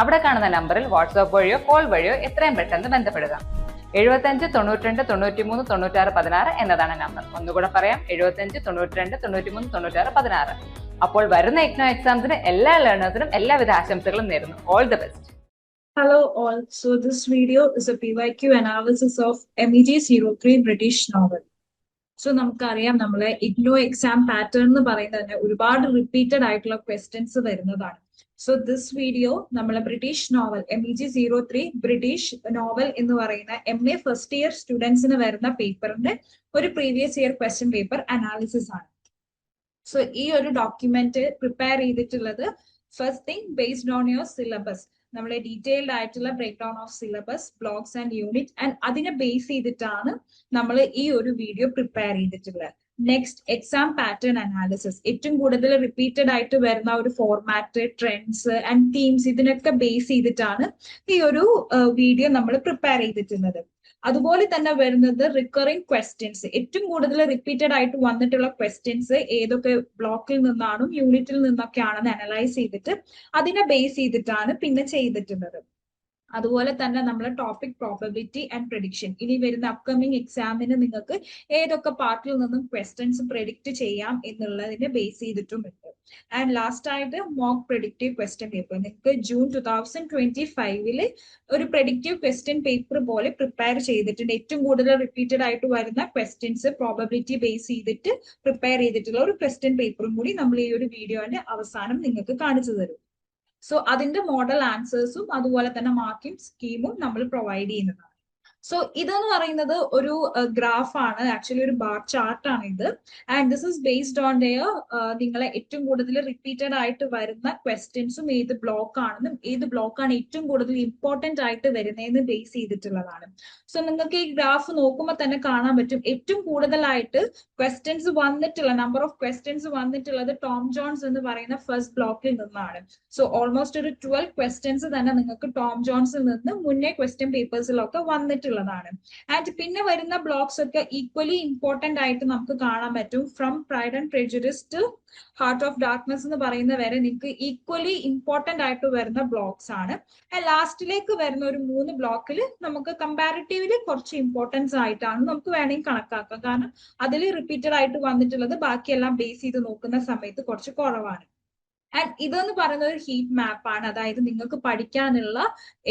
അവിടെ കാണുന്ന നമ്പറിൽ വാട്സ്ആപ്പ് വഴിയോ കോൾ വഴിയോ എത്രയും പെട്ടെന്ന് ബന്ധപ്പെടുക. എഴുപത്തഞ്ച് തൊണ്ണൂറ്റിരണ്ട് തൊണ്ണൂറ്റിമൂന്ന് തൊണ്ണൂറ്റാറ് പതിനാറ് എന്നതാണ് നമ്പർ. ഒന്നുകൂടെ പറയാം എഴുപത്തഞ്ച് തൊണ്ണൂറ്റിരണ്ട് തൊണ്ണൂറ്റിമൂന്ന് തൊണ്ണൂറ്റാറ് പതിനാറ്. അപ്പോൾ വരുന്ന എക്നോ എക്സാംസിന് എല്ലാ ലേണേഴ്സിനും എല്ലാവിധ ആശംസകളും നേരുന്നു. All the best Hello all. So this video is a PYQ analysis of MEG 03 British novel. So നമുക്കറിയാം നമ്മളെ ഇഗ്നോ എക്സാം പാറ്റേൺ എന്ന് പറയുന്നത് തന്നെ ഒരുപാട് റിപ്പീറ്റഡ് ആയിട്ടുള്ള ക്വസ്റ്റ്യൻസ് വരുന്നതാണ്. സോ ദിസ് വീഡിയോ നമ്മളെ British novel M E G zero three British novel എന്ന് പറയുന്ന എം എ ഫസ്റ്റ് ഇയർ സ്റ്റുഡൻസിന് വരുന്ന പേപ്പറിന്റെ ഒരു previous year question paper analysis ആണ്. സോ ഈ ഒരു ഡോക്യുമെന്റ് പ്രിപ്പയർ ചെയ്തിട്ടുള്ളത് first thing based on your syllabus നമ്മളെ ഡീറ്റെയിൽഡ് ആയിട്ടുള്ള break down of syllabus blocks and unit and അതിനെ ബേസ് ചെയ്തിട്ടാണ് നമ്മൾ ഈ ഒരു വീഡിയോ പ്രിപ്പയർ ചെയ്തിട്ടുള്ളത്. നെക്സ്റ്റ് എക്സാം പാറ്റേൺ അനാലിസിസ് ഏറ്റവും കൂടുതൽ റിപ്പീറ്റഡ് ആയിട്ട് വരുന്ന ഒരു ഫോർമാറ്റ് ട്രെൻഡ്സ് ആൻഡ് തീംസ് ഇതിനൊക്കെ ബേസ് ചെയ്തിട്ടാണ് ഈ ഒരു വീഡിയോ നമ്മൾ പ്രിപ്പയർ ചെയ്തിട്ടുള്ളത്. അതുപോലെ തന്നെ വരുന്നത് റിക്കറിംഗ് ക്വസ്റ്റ്യൻസ് ഏറ്റവും കൂടുതൽ റിപ്പീറ്റഡ് ആയിട്ട് വന്നിട്ടുള്ള ക്വസ്റ്റ്യൻസ് ഏതൊക്കെ ബ്ലോക്കിൽ നിന്നാണും യൂണിറ്റിൽ നിന്നൊക്കെയാണെന്ന് അനലൈസ് ചെയ്തിട്ട് അതിനെ ബേസ് ചെയ്തിട്ടാണ് പിന്നെ ചെയ്തിട്ടുള്ളത്. അതുപോലെ തന്നെ നമ്മൾ ടോപ്പിക് പ്രോബബിലിറ്റി ആൻഡ് പ്രഡിക്ഷൻ ഇനി വരുന്ന അപ്കമിങ് എക്സാമിന് നിങ്ങൾക്ക് ഏതൊക്കെ പാർട്ടിൽ നിന്നും ക്വസ്റ്റ്യൻസ് പ്രഡിക്റ്റ് ചെയ്യാം എന്നുള്ളതിനെ ബേസ് ചെയ്തിട്ടുമുണ്ട്. ആൻഡ് ലാസ്റ്റ് ആയിട്ട് മോക്ക് പ്രഡിക്റ്റീവ് ക്വസ്റ്റ്യൻ പേപ്പർ നിങ്ങൾക്ക് ജൂൺ ടു തൗസൻഡ് ട്വന്റി ഫൈവിൽ ഒരു പ്രഡിക്റ്റീവ് ക്വസ്റ്റ്യൻ പേപ്പർ പോലെ പ്രിപ്പയർ ചെയ്തിട്ടുണ്ട്. ഏറ്റവും കൂടുതൽ റിപ്പീറ്റഡ് ആയിട്ട് വരുന്ന ക്വസ്റ്റ്യൻസ് പ്രോബബിലിറ്റി ബേസ് ചെയ്തിട്ട് പ്രിപ്പയർ ചെയ്തിട്ടുള്ള ഒരു ക്വസ്റ്റ്യൻ പേപ്പറും കൂടി നമ്മൾ ഈ ഒരു വീഡിയോന്റെ അവസാനം നിങ്ങൾക്ക് കാണിച്ചു തരും. സോ അതിന്റെ മോഡൽ ആൻസേഴ്സും അതുപോലെ തന്നെ മാർക്കിംഗ് സ്കീമും നമ്മൾ പ്രൊവൈഡ് ചെയ്യുന്നതാണ്. സോ ഇതെന്ന് പറയുന്നത് ഒരു ഗ്രാഫാണ്. ആക്ച്വലി ഒരു ബാർ ചാർട്ട് ആണ് ഇത്. And this is based on their നിങ്ങളെ ഏറ്റവും കൂടുതൽ റിപ്പീറ്റഡ് ആയിട്ട് വരുന്ന ക്വസ്റ്റ്യൻസും ഏത് ബ്ലോക്ക് ആണെന്നും ഏത് ബ്ലോക്കാണ് ഏറ്റവും കൂടുതൽ ഇമ്പോർട്ടന്റ് ആയിട്ട് വരുന്നതെന്ന് ബേസ് ചെയ്തിട്ടുള്ളതാണ്. സോ നിങ്ങൾക്ക് ഈ ഗ്രാഫ് നോക്കുമ്പോൾ തന്നെ കാണാൻ പറ്റും. ഏറ്റവും കൂടുതലായിട്ട് ക്വസ്റ്റ്യൻസ് വന്നിട്ടുള്ള നമ്പർ ഓഫ് ക്വസ്റ്റ്യൻസ് വന്നിട്ടുള്ളത് ടോം ജോൺസ് എന്ന് പറയുന്ന ഫസ്റ്റ് ബ്ലോക്കിൽ നിന്നാണ്. സോ ഓൾമോസ്റ്റ് ഒരു ട്വൽവ് ക്വസ്റ്റ്യൻസ് തന്നെ നിങ്ങൾക്ക് ടോം ജോൺസിൽ നിന്ന് മുന്നേ ക്വസ്റ്റ്യൻ പേപ്പേഴ്സിലൊക്കെ വന്നിട്ടുള്ളതാണ് ആൻഡ് പിന്നെ വരുന്ന ബ്ലോക്സ് ഒക്കെ ഈക്വലി ഇമ്പോർട്ടന്റ് ആയിട്ട് നമുക്ക് കാണാൻ പറ്റും. From Pride and Prejudice to Heart of Darkness എന്ന് പറയുന്ന വരെ നിങ്ങൾക്ക് ഈക്വലി ഇമ്പോർട്ടന്റ് ആയിട്ട് വരുന്ന ബ്ലോക്സ് ആണ്. ആൻഡ് ലാസ്റ്റിലേക്ക് വരുന്ന ഒരു മൂന്ന് ബ്ലോക്കിൽ നമുക്ക് കമ്പാരിറ്റീവ്ലി കുറച്ച് ഇമ്പോർട്ടൻസ് ആയിട്ടാണ് നമുക്ക് വേണമെങ്കിൽ കണക്കാക്കാം. കാരണം അതിൽ റിപ്പീറ്റഡ് ആയിട്ട് വന്നിട്ടുള്ളത് ബാക്കിയെല്ലാം ബേസ് ചെയ്ത് നോക്കുന്ന സമയത്ത് കുറച്ച് കുറവാണ്. ആൻഡ് ഇതെന്ന് പറയുന്ന ഒരു ഹീറ്റ് മാപ്പാണ് അതായത് നിങ്ങൾക്ക് പഠിക്കാനുള്ള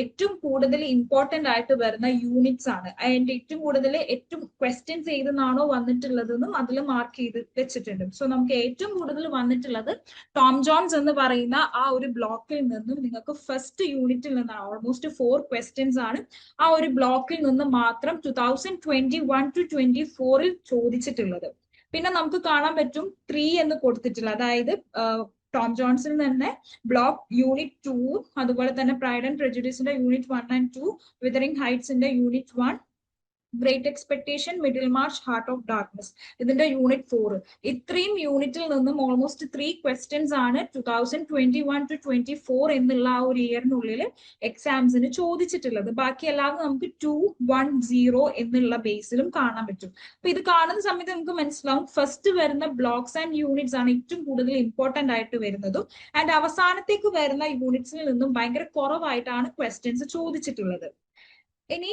ഏറ്റവും കൂടുതൽ ഇമ്പോർട്ടന്റ് ആയിട്ട് വരുന്ന യൂണിറ്റ്സ് ആണ്. അതിന്റെ ഏറ്റവും കൂടുതൽ ഏറ്റവും ക്വസ്റ്റ്യൻസ് ഏതെന്നാണോ വന്നിട്ടുള്ളതെന്നും അതിൽ മാർക്ക് ചെയ്ത് വെച്ചിട്ടുണ്ട്. സോ നമുക്ക് ഏറ്റവും കൂടുതൽ വന്നിട്ടുള്ളത് ടോം ജോൺസ് എന്ന് പറയുന്ന ആ ഒരു ബ്ലോക്കിൽ നിന്നും നിങ്ങൾക്ക് ഫസ്റ്റ് യൂണിറ്റിൽ നിന്നാണ്. ഓൾമോസ്റ്റ് ഫോർ ക്വസ്റ്റ്യൻസ് ആണ്. ആ ഒരു ബ്ലോക്കിൽ നിന്ന് മാത്രം two thousand twenty one to twenty ഫോറിൽ ചോദിച്ചിട്ടുള്ളത്. പിന്നെ നമുക്ക് കാണാൻ പറ്റും ത്രീ എന്ന് കൊടുത്തിട്ടുള്ള അതായത് ടോം ജോൺസൺ തന്നെ ബ്ലോക്ക് യൂണിറ്റ് ടു അതുപോലെ തന്നെ pride and പ്രജുഡീസിന്റെ unit one and two Wuthering ഹൈറ്റ്സിന്റെ unit one Great Expectation Middlemarch Heart of Darkness ഇതിന്റെ യൂണിറ്റ് ഫോർ ഇത്രയും യൂണിറ്റിൽ നിന്നും ഓൾമോസ്റ്റ് ത്രീ ക്വസ്റ്റ്യൻസ് ആണ് two thousand twenty one to twenty four എന്നുള്ള ആ ഒരു ഇയറിനുള്ളിൽ എക്സാംസിന് ചോദിച്ചിട്ടുള്ളത്. ബാക്കി എല്ലാം നമുക്ക് ടു വൺ സീറോ എന്നുള്ള ബേസിലും കാണാൻ പറ്റും. അപ്പൊ ഇത് കാണുന്ന സമയത്ത് നമുക്ക് മനസ്സിലാവും ഫസ്റ്റ് വരുന്ന ബ്ലോക്സ് ആൻഡ് യൂണിറ്റ്സ് ആണ് ഏറ്റവും കൂടുതൽ ഇമ്പോർട്ടന്റ് ആയിട്ട് വരുന്നതും. ആൻഡ് അവസാനത്തേക്ക് വരുന്ന യൂണിറ്റ്സിൽ നിന്നും ഭയങ്കര കുറവായിട്ടാണ് ക്വസ്റ്റ്യൻസ് ചോദിച്ചിട്ടുള്ളത്. ഇനി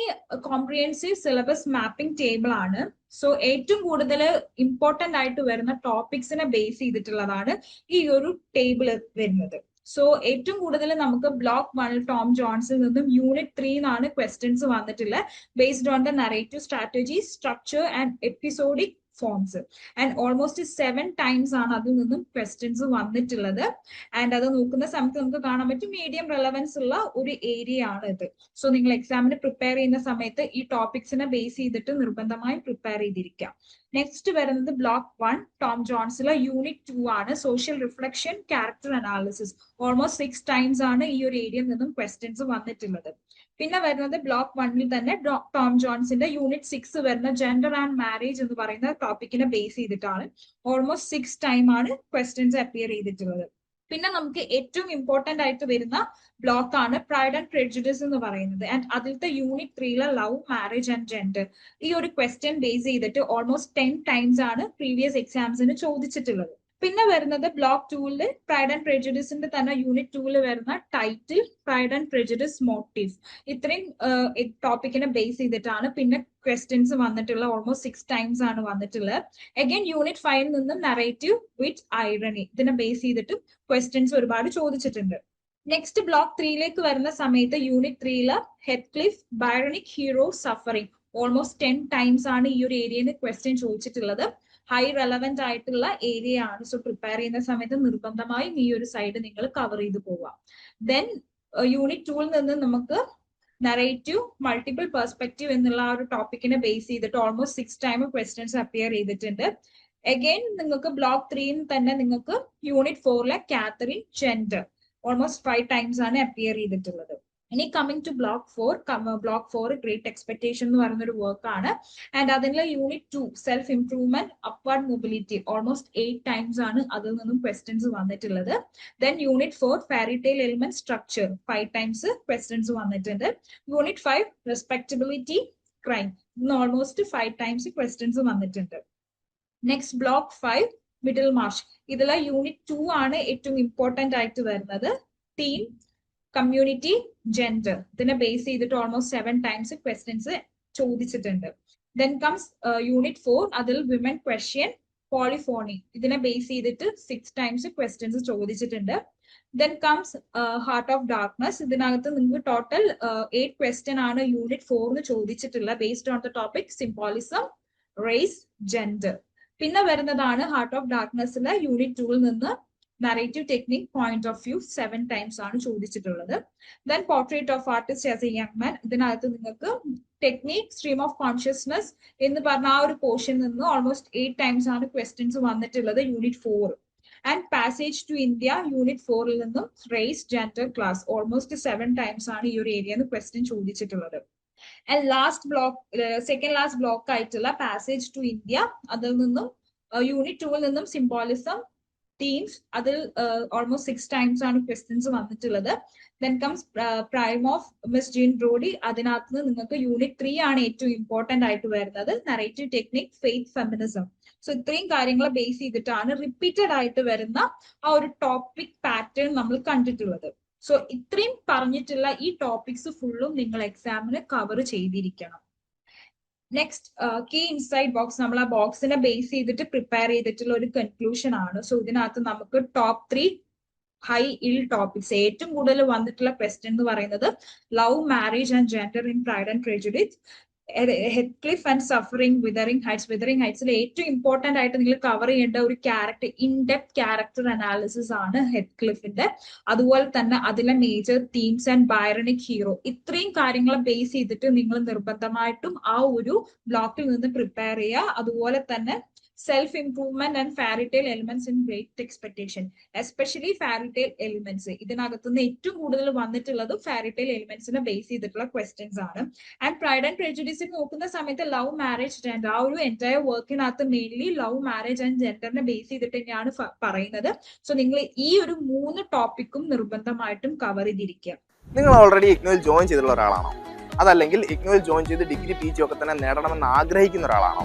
കോംപ്രിഹെൻസീവ് സിലബസ് മാപ്പിംഗ് ടേബിൾ ആണ്. സോ ഏറ്റവും കൂടുതൽ ഇമ്പോർട്ടന്റ് ആയിട്ട് വരുന്ന ടോപ്പിക്സിനെ ബേസ് ചെയ്തിട്ടുള്ളതാണ് ഈ ഒരു ടേബിൾ വരുന്നത്. സോ ഏറ്റവും കൂടുതൽ നമുക്ക് ബ്ലോക്ക് വണ്ണിൽ ടോം ജോൺസിൽ നിന്നും യൂണിറ്റ് ത്രീ എന്നാണ് ക്വസ്റ്റ്യൻസ് വന്നിട്ടുള്ളത് based on the narrative strategy structure and episodic forms and almost seven times ആണ് അതിൽ നിന്നും ക്വസ്റ്റ്യൻസ് വന്നിട്ടുള്ളത്. ആൻഡ് അത് നോക്കുന്ന സമയത്ത് നമുക്ക് കാണാൻ പറ്റും മീഡിയം റെലവൻസ് ഉള്ള ഒരു ഏരിയ ആണ് ഇത്. സോ നിങ്ങൾ എക്സാമിന് പ്രിപ്പയർ ചെയ്യുന്ന സമയത്ത് ഈ ടോപ്പിക്സിനെ ബേസ് ചെയ്തിട്ട് നിർബന്ധമായും പ്രിപ്പയർ ചെയ്തിരിക്കാം. നെക്സ്റ്റ് വരുന്നത് ബ്ലോക്ക് വൺ ടോം ജോൺസിലെ യൂണിറ്റ് ടു ആണ്. Social reflection character analysis almost six times ആണ് ഈ ഒരു ഏരിയയിൽ നിന്നും ക്വസ്റ്റ്യൻസ് വന്നിട്ടുള്ളത്. പിന്നെ വരുന്നത് ബ്ലോക്ക് വണ്ണിൽ തന്നെ ടോം ജോൺസിന്റെ യൂണിറ്റ് സിക്സ് വരുന്ന ജെൻഡർ ആൻഡ് മാരേജ് എന്ന് പറയുന്ന ടോപ്പിക്കിനെ ബേസ് ചെയ്തിട്ടാണ്. ഓൾമോസ്റ്റ് സിക്സ് ടൈം ആണ് ക്വസ്റ്റ്യൻസ് അപ്പിയർ ചെയ്തിട്ടുള്ളത്. പിന്നെ നമുക്ക് ഏറ്റവും ഇമ്പോർട്ടന്റ് ആയിട്ട് വരുന്ന ബ്ലോക്ക് ആണ് പ്രൈഡ് ആൻഡ് പ്രെജുഡിസ് എന്ന് പറയുന്നത്. ആൻഡ് അതിലത്തെ യൂണിറ്റ് ത്രീയിലെ ലവ് മാരേജ് ആൻഡ് ജെൻഡർ ഈ ഒരു ക്വസ്റ്റ്യൻ ബേസ് ചെയ്തിട്ട് ഓൾമോസ്റ്റ് ടെൻ ടൈംസ് ആണ് പ്രീവിയസ് എക്സാംസിന് ചോദിച്ചിട്ടുള്ളത്. പിന്നെ വരുന്നത് ബ്ലോക്ക് ടൂവിൽ പ്രൈഡ് ആൻഡ് പ്രെജുഡിസിന്റെ തന്നെ യൂണിറ്റ് ടൂവിൽ വരുന്ന title Pride and Prejudice motive ഇത്രയും ടോപ്പിക്കിനെ ബേസ് ചെയ്തിട്ടാണ് പിന്നെ ക്വസ്റ്റ്യൻസ് വന്നിട്ടുള്ള ഓൾമോസ്റ്റ് സിക്സ് ടൈംസ് ആണ് വന്നിട്ടുള്ളത്. അഗൈൻ യൂണിറ്റ് ഫൈവിൽ നിന്നും നറേറ്റീവ് വിത്ത് ഐറണി ഇതിനെ ബേസ് ചെയ്തിട്ട് ക്വസ്റ്റ്യൻസ് ഒരുപാട് ചോദിച്ചിട്ടുണ്ട്. നെക്സ്റ്റ് ബ്ലോക്ക് ത്രീയിലേക്ക് വരുന്ന സമയത്ത് യൂണിറ്റ് ത്രീയിൽ Heathcliff Byronic hero suffering almost ten times ആണ് ഈ ഒരു ഏരിയയിൽ ക്വസ്റ്റ്യൻ ചോദിച്ചിട്ടുള്ളത്. ഹൈ റെലവെന്റ് ആയിട്ടുള്ള ഏരിയ ആണ്. സോ പ്രിപ്പയർ ചെയ്യുന്ന സമയത്ത് നിർബന്ധമായും ഈ ഒരു സൈഡ് നിങ്ങൾ കവർ ചെയ്ത് പോവാം ദെൻ യൂണിറ്റ് ടൂവിൽ നിന്ന് നമുക്ക് നറേറ്റീവ് മൾട്ടിപ്പിൾ പെർസ്പെക്റ്റീവ് എന്നുള്ള ആ ഒരു ടോപ്പിക്കിനെ ബേസ് ചെയ്തിട്ട് almost six time questions appear ചെയ്തിട്ടുണ്ട്. അഗെയിൻ നിങ്ങൾക്ക് ബ്ലോക്ക് ത്രീയിൽ തന്നെ നിങ്ങൾക്ക് unit ഫോറിലെ Catherine gender almost five times ആണ് അപ്പിയർ ചെയ്തിട്ടുള്ളത്. ഇനി coming to block four block four Great Expectation എന്ന് പറയുന്ന ഒരു വർക്ക് ആണ്. ആൻഡ് അതിനുള്ള unit two self improvement upward mobility almost eight times ആണ് അതിൽ നിന്നും ക്വസ്റ്റ്യൻസ് വന്നിട്ടുള്ളത്. Then unit four fairy tale element structure five times questions വന്നിട്ടുണ്ട്. യൂണിറ്റ് ഫൈവ് റെസ്പെക്ടബിലിറ്റി ക്രൈം ഇന്ന് ഓൾമോസ്റ്റ് ഫൈവ് ടൈംസ് ക്വസ്റ്റ്യൻസ് വന്നിട്ടുണ്ട്. Next block five Middlemarch ഇതിലെ unit two ആണ് ഏറ്റവും ഇമ്പോർട്ടന്റ് ആയിട്ട് വരുന്നത്. ടീം കമ്മ്യൂണിറ്റി ജെൻഡർ ഇതിനെ ബേസ് ചെയ്തിട്ട് ഓൾമോസ്റ്റ് സെവൻ ടൈംസ് ക്വസ്റ്റ്യൻസ് ചോദിച്ചിട്ടുണ്ട്. ദെൻ കംസ് യൂണിറ്റ് ഫോർ അതിൽ വിമൻ ക്വസ്റ്റ്യൻ പോളിഫോണി ഇതിനെ ബേസ് ചെയ്തിട്ട് സിക്സ് ടൈംസ് ക്വസ്റ്റ്യൻസ് ചോദിച്ചിട്ടുണ്ട്. Then comes Heart of Darkness ഇതിനകത്ത് നിങ്ങൾക്ക് ടോട്ടൽ എയ്റ്റ് ക്വസ്റ്റ്യൻ ആണ് യൂണിറ്റ് ഫോറിന് ചോദിച്ചിട്ടുള്ള based on the topic symbolism race gender പിന്നെ വരുന്നതാണ് ഹാർട്ട് ഓഫ് ഡാർക്ക്നെസ്സിലെ യൂണിറ്റ് ടൂവിൽ നിന്ന് narrative technique point of view seven times ആണ് ചോദിച്ചിട്ടുള്ളത്. Then Portrait of Artist as a Young Man ഇതിനകത്ത് നിങ്ങൾക്ക് ടെക്നിക് സ്ട്രീം ഓഫ് കോൺഷ്യസ്നസ് എന്ന് പറഞ്ഞ ആ ഒരു പോർഷനിൽ നിന്ന് ഓൾമോസ്റ്റ് എയ്റ്റ് ടൈംസ് ആണ് ക്വസ്റ്റ്യൻസ് വന്നിട്ടുള്ളത് unit four and Passage to India unit ഫോറിൽ നിന്നും race gender class almost seven times ആണ് ഈ ഒരു ഏരിയ ക്വസ്റ്റ്യൻ ചോദിച്ചിട്ടുള്ളത്. And last block second last block ആയിട്ടുള്ള പാസേജ് ടു ഇന്ത്യ അതിൽ നിന്നും യൂണിറ്റ് ടൂവിൽ നിന്നും സിംബോളിസം ടീംസ് അതിൽ ഓൾമോസ്റ്റ് സിക്സ് ടൈംസ് ആണ് ക്വസ്റ്റ്യൻസ് വന്നിട്ടുള്ളത്. Then comes Prime of Miss Jean Brodie അതിനകത്ത് നിന്ന് നിങ്ങൾക്ക് യൂണിറ്റ് ത്രീ ആണ് ഏറ്റവും ഇമ്പോർട്ടന്റ് ആയിട്ട് വരുന്നത്. Narrative technique faith feminism so ഇത്രയും കാര്യങ്ങളെ ബേസ് ചെയ്തിട്ടാണ് റിപ്പീറ്റഡ് ആയിട്ട് വരുന്ന ആ ഒരു ടോപ്പിക് പാറ്റേൺ നമ്മൾ കണ്ടിട്ടുള്ളത്. സോ ഇത്രയും പറഞ്ഞിട്ടുള്ള ഈ ടോപ്പിക്സ് ഫുള്ളും നിങ്ങൾ എക്സാമിന് കവർ ചെയ്തിരിക്കണം. നെക്സ്റ്റ് കീ ഇൻസൈഡ് ബോക്സ് നമ്മൾ ആ ബോക്സിനെ ബേസ് ചെയ്തിട്ട് പ്രിപ്പയർ ചെയ്തിട്ടുള്ള ഒരു കൺക്ലൂഷൻ ആണ്. സോ ഇതിനകത്ത് നമുക്ക് top three high yield topics ഏറ്റവും കൂടുതൽ വന്നിട്ടുള്ള ക്വസ്റ്റ്യൻ എന്ന് പറയുന്നത് love marriage and gender in Pride and Prejudice Heathcliff and suffering Wuthering Heights Wuthering ഹൈറ്റ്സിൽ ഏറ്റവും ഇമ്പോർട്ടന്റ് ആയിട്ട് നിങ്ങൾ കവർ ചെയ്യേണ്ട ഒരു character in depth character analysis ആണ് ഹെഡ് ക്ലിഫിന്റെ അതുപോലെ തന്നെ അതിലെ major themes and Byronic hero ഇത്രയും കാര്യങ്ങളെ ബേസ് ചെയ്തിട്ട് നിങ്ങൾ നിർബന്ധമായിട്ടും ആ ഒരു ബ്ലോക്കിൽ നിന്ന് പ്രിപ്പയർ ചെയ്യുക. അതുപോലെ തന്നെ improvement and fairy tale elements in Great Expectation especially fairy tale elements ഇതിനകത്തുനിന്ന് ഏറ്റവും കൂടുതൽ വന്നിട്ടുള്ളത് ഫാരിറ്റൈൽ എലിമെന്റ്സിനെ ബേസ് ചെയ്തിട്ടുള്ള ക്വസ്റ്റ്യൻസ് ആണ്. ആൻഡ് പ്രൈഡ് ആൻഡ് പ്രെജുഡീസിൽ നോക്കുന്ന സമയത്ത് ലവ് മാരേജ് ജെൻഡർ ആ ഒരു എന്റയർ വർക്കിനകത്ത് മെയിൻലി ലവ് മാരേജ് ആൻഡ് ജെൻഡറിനെ ബേസ് ചെയ്തിട്ട് തന്നെയാണ് പറയുന്നത്. സോ നിങ്ങൾ ഈ ഒരു മൂന്ന് ടോപ്പിക്കും നിർബന്ധമായിട്ടും കവർ ചെയ്തിരിക്കുക. നിങ്ങൾ ഓൾറെഡി ഇഗ്നോയിൽ ജോയിൻ ചെയ്തിട്ടുള്ള ഒരാളാണോ? അതല്ലെങ്കിൽ ഇഗ്നോയിൽ ജോയിൻ ചെയ്ത് ഡിഗ്രി പി ജി ഒക്കെ തന്നെ നേടണമെന്ന് ആഗ്രഹിക്കുന്ന ഒരാളാണോ?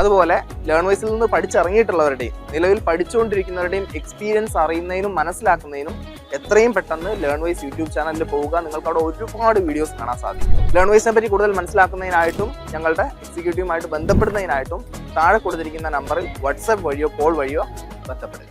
അതുപോലെ ലേൺ വൈസിൽ നിന്ന് പഠിച്ചിറങ്ങിയിട്ടുള്ളവരുടെയും നിലവിൽ പഠിച്ചുകൊണ്ടിരിക്കുന്നവരുടെയും എക്സ്പീരിയൻസ് അറിയുന്നതിനും മനസ്സിലാക്കുന്നതിനും എത്രയും പെട്ടെന്ന് ലേൺ വൈസ് യൂട്യൂബ് ചാനലിൽ പോവുക. നിങ്ങൾക്ക് അവിടെ ഒരുപാട് വീഡിയോസ് കാണാൻ സാധിക്കും. ലേൺ വൈസിനെ പറ്റി കൂടുതൽ മനസ്സിലാക്കുന്നതിനായിട്ടും ഞങ്ങളുടെ എക്സിക്യൂട്ടീവുമായിട്ട് ബന്ധപ്പെടുന്നതിനായിട്ടും താഴെ കൊടുത്തിരിക്കുന്ന നമ്പറിൽ വാട്സാപ്പ് വഴിയോ കോൾ വഴിയോ ബന്ധപ്പെടുക.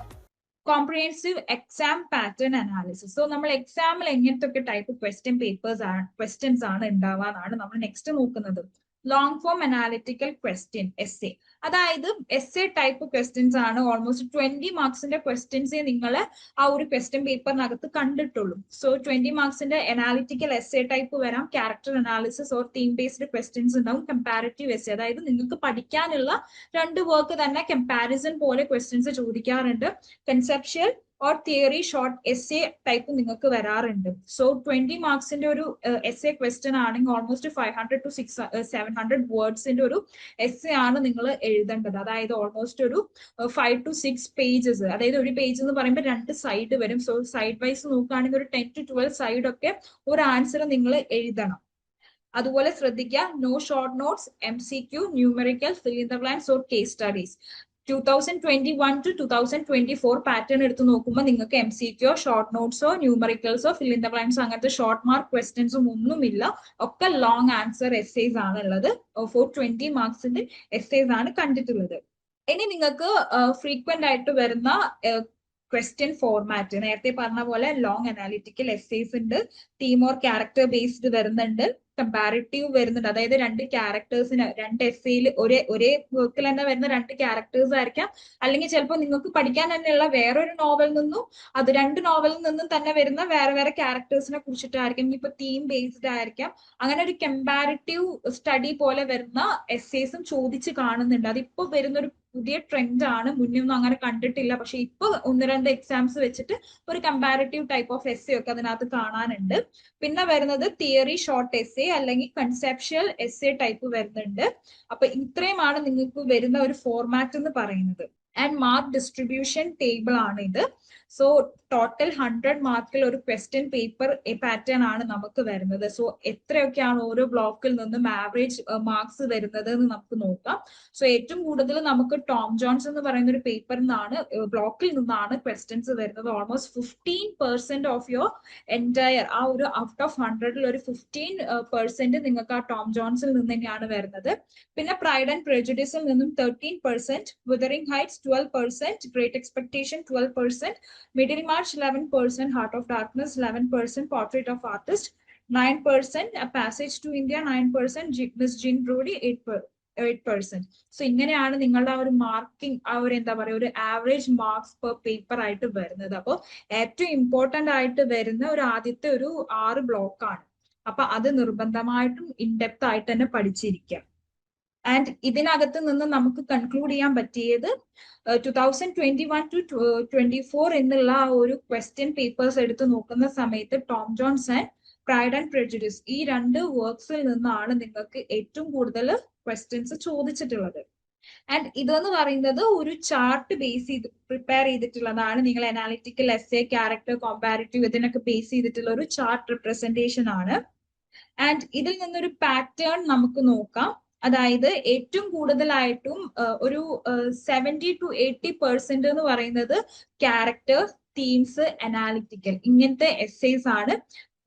Comprehensive exam pattern analysis so നമ്മൾ എക്സാമിൽ എങ്ങനത്തെ ടൈപ്പ് ക്വസ്റ്റ്യൻ പേപ്പേഴ്സ് ആണ് ക്വസ്റ്റ്യൻസ് ആണ് ഉണ്ടാവാന്നാണ് നമ്മൾ നെക്സ്റ്റ് നോക്കുന്നത്. Long form analytical question essay അതായത് എസ് എ ടൈപ്പ് ക്വസ്റ്റ്യൻസ് ആണ് ഓൾമോസ്റ്റ് ട്വന്റി മാർക്സിന്റെ ക്വസ്റ്റ്യൻസേ നിങ്ങൾ ആ ഒരു ക്വസ്റ്റ്യൻ പേപ്പറിനകത്ത് കണ്ടിട്ടുള്ളൂ. സോ ട്വന്റി മാർക്സിന്റെ അനാലിറ്റിക്കൽ എസ് എ ടൈപ്പ് വരാം character analysis or theme based questions ഉണ്ടാവും കമ്പാരിറ്റീവ് എസ് അതായത് നിങ്ങൾക്ക് പഠിക്കാനുള്ള രണ്ട് വർക്ക് തന്നെ കമ്പാരിസൺ പോലെ ക്വസ്റ്റ്യൻസ് ചോദിക്കാറുണ്ട്. Conceptual or theory short essay type നിങ്ങൾക്ക് വരാറുണ്ട്. സോ ട്വന്റി മാർക്സിന്റെ ഒരു എസ് എ ക്വസ്റ്റ്യൻ ആണെങ്കിൽ almost five hundred to six seven hundred വേർഡ്സിന്റെ ഒരു എസ് എ ആണ് നിങ്ങൾ എഴുതേണ്ടത്. അതായത് ഓൾമോസ്റ്റ് ഒരു ഫൈവ് ടു സിക്സ് പേജസ് അതായത് ഒരു പേജ് എന്ന് പറയുമ്പോൾ രണ്ട് സൈഡ് വരും. സോ സൈഡ് വൈസ് നോക്കുകയാണെങ്കിൽ ഒരു ടെൻ ടു ട്വൽവ് സൈഡ് ഒക്കെ ഒരു ആൻസർ നിങ്ങൾ എഴുതണം. അതുപോലെ ശ്രദ്ധിക്കുക no short notes M C Q numerical fill the or case studies two thousand twenty one to two thousand twenty four pattern എടുത്ത് നോക്കുമ്പോൾ നിങ്ങൾക്ക് എം സി ക്യോ ഷോർട്ട് നോട്ട്സോ ന്യൂമറിക്കൽസോ ഫിൽ ഇൻ ദ ബ്ലാങ്ക്സോ അങ്ങനത്തെ ഷോർട്ട് മാർക്ക് ക്വസ്റ്റ്യൻസും ഒന്നുമില്ല. ഒക്കെ ലോങ് ആൻസർ എസ്സേസ് ആണ് ഉള്ളത് ഫോർ ട്വന്റി മാർക്സിന്റെ എസ്സേസ് ആണ് കണ്ടിട്ടുള്ളത്. ഇനി നിങ്ങൾക്ക് ഫ്രീക്വന്റ് ആയിട്ട് വരുന്ന ക്വസ്റ്റ്യൻ ഫോർമാറ്റ് നേരത്തെ പറഞ്ഞ പോലെ ലോങ് അനാലിറ്റിക്കൽ എസ്സേസ് ഉണ്ട് തീം ഓർ ക്യാരക്ടർ ബേസ്ഡ് വരുന്നുണ്ട് കമ്പാരിറ്റീവ് വരുന്നുണ്ട്. അതായത് രണ്ട് ക്യാരക്ടേഴ്സിന് രണ്ട് എസ്സേയിൽ ഒരേ ഒരേ വർക്കിൽ തന്നെ വരുന്ന രണ്ട് ക്യാരക്ടേഴ്സ് ആയിരിക്കാം. അല്ലെങ്കിൽ ചിലപ്പോൾ നിങ്ങൾക്ക് പഠിക്കാൻ തന്നെയുള്ള വേറൊരു നോവലിൽ നിന്നും അത് രണ്ട് നോവലിൽ നിന്നും തന്നെ വരുന്ന വേറെ വേറെ ക്യാരക്ടേഴ്സിനെ കുറിച്ചിട്ടായിരിക്കും. ഇപ്പൊ തീം ബേസ്ഡ് ആയിരിക്കാം. അങ്ങനെ ഒരു കമ്പാരിറ്റീവ് സ്റ്റഡി പോലെ വരുന്ന എസ്സേസും ചോദിച്ച് കാണുന്നുണ്ട്. അതിപ്പോ വരുന്ന ഒരു പുതിയ ട്രെൻഡ് ആണ്. മുന്നേ ഒന്നും അങ്ങനെ കണ്ടിട്ടില്ല. പക്ഷെ ഇപ്പൊ ഒന്ന് രണ്ട് എക്സാംസ് വെച്ചിട്ട് ഒരു കമ്പാരിറ്റീവ് ടൈപ്പ് ഓഫ് എസ് ഒക്കെ അതിനകത്ത് കാണാനുണ്ട്. പിന്നെ വരുന്നത് തിയറി ഷോർട്ട് എസ്സേ അല്ലെങ്കിൽ കൺസെപ്ഷ്യൽ എസ്സേ ടൈപ്പ് വരുന്നുണ്ട്. അപ്പൊ ഇത്രയുമാണ് നിങ്ങൾക്ക് വരുന്ന ഒരു ഫോർമാറ്റ് എന്ന് പറയുന്നത്. ആൻഡ് മാർക്ക് ഡിസ്ട്രിബ്യൂഷൻ ടേബിൾ ആണ് ഇത്. സോ ടോട്ടൽ ഹൺഡ്രഡ് മാർക്കിൽ ഒരു ക്വസ്റ്റ്യൻ പേപ്പർ പാറ്റേൺ ആണ് നമുക്ക് വരുന്നത്. സോ എത്രയൊക്കെയാണ് ഓരോ ബ്ലോക്കിൽ നിന്നും ആവറേജ് മാർക്സ് വരുന്നത് എന്ന് നമുക്ക് നോക്കാം. സോ ഏറ്റവും കൂടുതൽ നമുക്ക് ടോം ജോൺസ് എന്ന് പറയുന്ന ഒരു പേപ്പറിൽ നിന്നാണ് ബ്ലോക്കിൽ നിന്നാണ് ക്വസ്റ്റ്യൻസ് വരുന്നത്. Almost fifteen percent of your entire ആ ഒരു ഔട്ട് ഓഫ് ഹൺഡ്രഡിൽ ഒരു ഫിഫ്റ്റീൻ പെർസെന്റ് നിങ്ങൾക്ക് ആ ടോം ജോൺസിൽ നിന്ന് തന്നെയാണ് വരുന്നത്. പിന്നെ പ്രൈഡ് ആൻഡ് പ്രെജുഡീസിൽ നിന്നും thirteen percent Wuthering Heights twelve percent Great Expectation twelve percent Middlemarch percent Heart of Darkness eleven percent Portrait of Artist nine percent Passage to India nine percent Miss Jean Brodie eight eight percent so ഇങ്ങനെയാണ് നിങ്ങളുടെ ആ ഒരു marking ആ ഒരു എന്താ പറയുക ഒരു average marks per paper ആയിട്ട് വരുന്നത്. അപ്പോൾ ഏറ്റവും ഇമ്പോർട്ടന്റ് ആയിട്ട് വരുന്ന ഒരു ആദ്യത്തെ ഒരു ആറ് ബ്ലോക്കാണ് അപ്പൊ അത് നിർബന്ധമായിട്ടും ഇൻഡെപ്ത് ആയിട്ട് തന്നെ പഠിച്ചിരിക്കുക. ആൻഡ് ഇതിനകത്ത് നിന്ന് നമുക്ക് കൺക്ലൂഡ് ചെയ്യാൻ പറ്റിയത് two thousand twenty one to twenty four എന്നുള്ള ഒരു ക്വസ്റ്റ്യൻ പേപ്പേഴ്സ് എടുത്ത് നോക്കുന്ന സമയത്ത് Tom Jones and Pride and Prejudice ഈ രണ്ട് വർക്ക്സിൽ നിന്നാണ് നിങ്ങൾക്ക് ഏറ്റവും കൂടുതൽ ക്വസ്റ്റ്യൻസ് ചോദിച്ചിട്ടുള്ളത്. ആൻഡ് ഇതെന്ന് പറയുന്നത് ഒരു ചാർട്ട് ബേസ് ചെയ്ത് പ്രിപ്പയർ ചെയ്തിട്ടുള്ളതാണ്. നിങ്ങൾ analytical S A character comparative ഇതിനൊക്കെ ബേസ് ചെയ്തിട്ടുള്ള ഒരു ചാർട്ട് റിപ്രസെന്റേഷൻ ആണ്. ആൻഡ് ഇതിൽ നിന്നൊരു പാറ്റേൺ നമുക്ക് നോക്കാം. അതായത് ഏറ്റവും കൂടുതലായിട്ടും ഒരു സെവന്റി ടു എയ്റ്റി പെർസെന്റ് എന്ന് പറയുന്നത് ക്യാരക്ടർ തീംസ് അനാലിറ്റിക്കൽ ഇങ്ങനത്തെ എസ്സേസ് ആണ്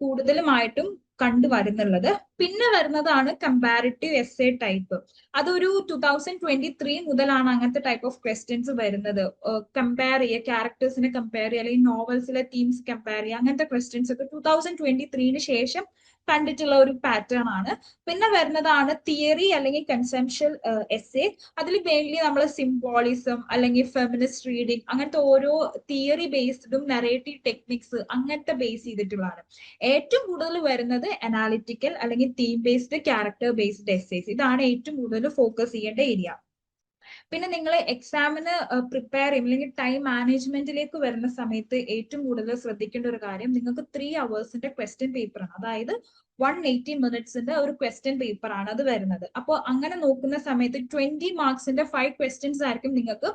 കൂടുതലുമായിട്ടും കണ്ടുവരുന്നുള്ളത് പിന്നെ വരുന്നതാണ് കമ്പാരിറ്റീവ് എസ് എ ടൈപ്പ് അതൊരു ടു തൗസൻഡ് ട്വന്റി ത്രീ മുതലാണ് അങ്ങനത്തെ ടൈപ്പ് ഓഫ് ക്വസ്റ്റ്യൻസ് വരുന്നത്. കമ്പയർ ചെയ്യുക ക്യാരക്ടേഴ്സിനെ കമ്പയർ ചെയ്യുക അല്ലെങ്കിൽ നോവൽസിലെ തീംസ് കമ്പയർ ചെയ്യുക അങ്ങനത്തെ ക്വസ്റ്റ്യൻസ് ഒക്കെ ടു തൗസൻഡ് ട്വന്റി ത്രീന് ശേഷം കണ്ടിട്ടുള്ള ഒരു പാറ്റേൺ ആണ്. പിന്നെ വരുന്നതാണ് തിയറി അല്ലെങ്കിൽ കൺസെൻഷ്യൽ എസ് എ അതിൽ മെയിൻലി നമ്മൾ സിംബോളിസം അല്ലെങ്കിൽ ഫെമിനിസ്റ്റ് റീഡിങ് അങ്ങനത്തെ ഓരോ തിയറി ബേസ്ഡും നെറേറ്റീവ് ടെക്നിക്സ് അങ്ങനത്തെ ബേസ് ചെയ്തിട്ടുള്ളതാണ്. ഏറ്റവും കൂടുതൽ വരുന്നത് അനാലിറ്റിക്കൽ അല്ലെങ്കിൽ theme based character based essays ഇതാണ് ഏറ്റവും കൂടുതൽ ഫോക്കസ് ചെയ്യേണ്ട ഏരിയ പിന്നെ നിങ്ങൾ എക്സാമിന് പ്രിപ്പയർ ചെയ്യും. അല്ലെങ്കിൽ ടൈം മാനേജ്മെന്റിലേക്ക് വരുന്ന സമയത്ത് ഏറ്റവും കൂടുതൽ ശ്രദ്ധിക്കേണ്ട ഒരു കാര്യം നിങ്ങൾക്ക് ത്രീ അവേഴ്സിന്റെ ക്വസ്റ്റ്യൻ ആണ്. അതായത് വൺ എയ്റ്റി മിനിറ്റ്സിന്റെ ഒരു ക്വസ്റ്റ്യൻ പേപ്പർ ആണ് അത് വരുന്നത്. അപ്പോൾ അങ്ങനെ നോക്കുന്ന സമയത്ത് ട്വന്റി മാർക്സിന്റെ ഫൈവ് ക്വസ്റ്റ്യൻസ് ആയിരിക്കും നിങ്ങൾക്ക്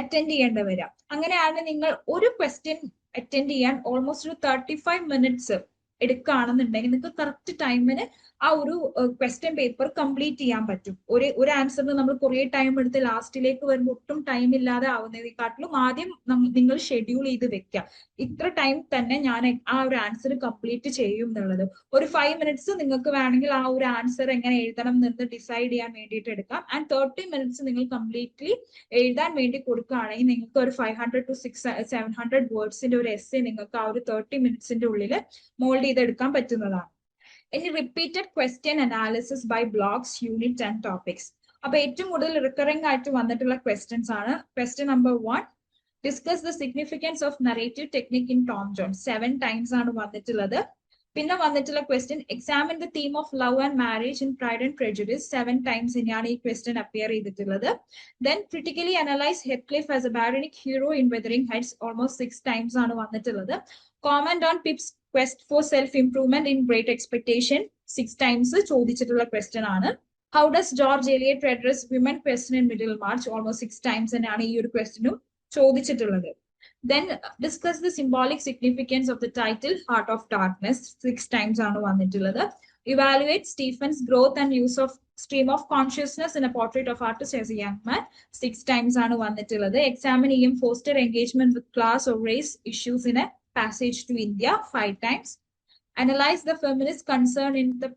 അറ്റൻഡ് ചെയ്യേണ്ടി വരിക. അങ്ങനെയാണ് നിങ്ങൾ ഒരു ക്വസ്റ്റ്യൻ അറ്റൻഡ് ചെയ്യാൻ ഓൾമോസ്റ്റ് ഒരു തേർട്ടി ഫൈവ് മിനിറ്റ്സ് എടുക്കുകയാണെന്നുണ്ടെങ്കിൽ നിങ്ങൾക്ക് കറക്റ്റ് ടൈമിന് ആ ഒരു ക്വസ്റ്റ്യൻ പേപ്പർ കംപ്ലീറ്റ് ചെയ്യാൻ പറ്റും. ഒരു ഒരു ആൻസറിന് നമ്മൾ കുറെ ടൈം എടുത്ത് ലാസ്റ്റിലേക്ക് വരുമ്പോൾ ഒട്ടും ടൈം ഇല്ലാതെ ആവുന്നതിനെക്കാട്ടിലും ആദ്യം നിങ്ങൾ ഷെഡ്യൂൾ ചെയ്ത് വെക്കാം. ഇത്ര ടൈം തന്നെ ഞാൻ ആ ഒരു ആൻസർ കംപ്ലീറ്റ് ചെയ്യും എന്നുള്ളത്. ഒരു ഫൈവ് മിനിറ്റ്സ് നിങ്ങൾക്ക് വേണമെങ്കിൽ ആ ഒരു ആൻസർ എങ്ങനെ എഴുതണം എന്ന് ഡിസൈഡ് ചെയ്യാൻ വേണ്ടിയിട്ട് എടുക്കാം. ആൻഡ് തേർട്ടി മിനിറ്റ്സ് നിങ്ങൾ കംപ്ലീറ്റ്ലി എഴുതാൻ വേണ്ടി കൊടുക്കുകയാണെങ്കിൽ നിങ്ങൾക്ക് ഒരു five hundred to six seven hundred വേർഡ്സിന്റെ ഒരു എസ് നിങ്ങൾക്ക് ആ ഒരു തേർട്ടി മിനിറ്റ്സിന്റെ ഉള്ളിൽ മോൾഡ് ചെയ്തെടുക്കാൻ പറ്റുന്നതാണ്. ഇനി repeated question analysis by blocks unit and topics അപ്പൊ ഏറ്റവും കൂടുതൽ റിക്കറിംഗ് ആയിട്ട് വന്നിട്ടുള്ള ക്വസ്റ്റ്യൻസ് ആണ്. Question number one discuss the significance of narrative technique in Tom John seven times ആണ് വന്നിട്ടുള്ളത്. പിന്നെ വന്നിട്ടുള്ള question examine the theme of love and marriage in Pride and Prejudice seven times ഇനിയാണ് ഈ ക്വസ്റ്റ്യൻ അപ്പിയർ ചെയ്തിട്ടുള്ളത്. Then critically analyse Heathcliff as a Byronic hero in Wuthering Heights almost six times ആണ് വന്നിട്ടുള്ളത്. Comment on Pip's quest for self improvement in great expectation. Six times ചോദിച്ചിട്ടുള്ള question ആണ്. How does George Eliot address women question in Middlemarch almost six times തന്നെയാണ് ഈ ഒരു ക്വസ്റ്റ്യനും ചോദിച്ചിട്ടുള്ളത്. Then discuss the symbolic significance of the title Heart of Darkness six times ആണ് വന്നിട്ടുള്ളത്. Evaluate Stephen's growth and use of stream of consciousness in a Portrait of Artist as a Young Man six times ആണ് വന്നിട്ടുള്ളത്. എക്സാമിനെയും Forster engagement with class or race issues in a passage to India five times. Analyze the feminist concern in the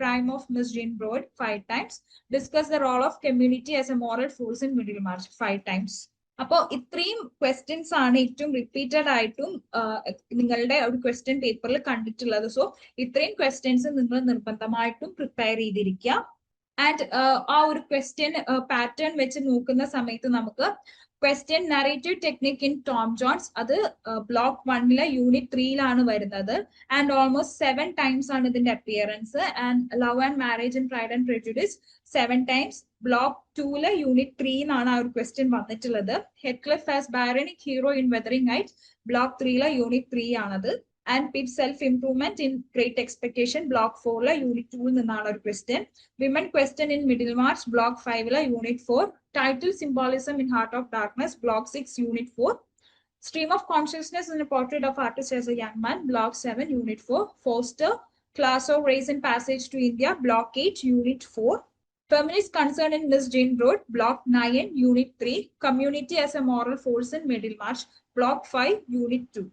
prime of Miss Jane Broad five times. Discuss the role of community as a moral force in Middle March five times. അപ്പോൾ ഇത്രയും questions ആണ് ഏറ്റവും repeated ആയിട്ടും നിങ്ങളുടെ ഒരു question പേപ്പറിൽ കണ്ടിട്ടുള്ളത് so ഇത്രയും ക്വസ്റ്റ്യൻസ് നിങ്ങൾ നിർബന്ധമായിട്ടും പ്രിപ്പയർ ചെയ്തിരിക്കുക ആൻഡ് ആ ഒരു ക്വസ്റ്റ്യൻ പാറ്റേൺ വെച്ച് നോക്കുന്ന സമയത്ത് നമുക്ക് question narrative technique in Tom Jones അത് ബ്ലോക്ക് വണ്ണിലെ യൂണിറ്റ് ത്രീയിലാണ് വരുന്നത്. ആൻഡ് ഓൾമോസ്റ്റ് സെവൻ ടൈംസ് ആണ് ഇതിന്റെ appearance and love and marriage and Pride and Prejudice seven times block tool unit three എന്നാണ് ആ ഒരു ക്വസ്റ്റ്യൻ വന്നിട്ടുള്ളത്. Heathcliff as Byronic hero in Wuthering Height block ത്രീയിലെ unit three ആണത്. and Pip self improvement in Great Expectation block ഫോറിലെ unit ടൂവിൽ നിന്നാണ് ഒരു question women question in Middlemarch block ഫൈവിലെ unit four title symbolism in heart of darkness block 6 unit 4 stream of consciousness in a portrait of artist as a young man block 7 unit 4 foster class of race and passage to india block 8 unit 4 feminist concern in miss jane road block 9 unit 3 community as a moral force in middle march block 5 unit 2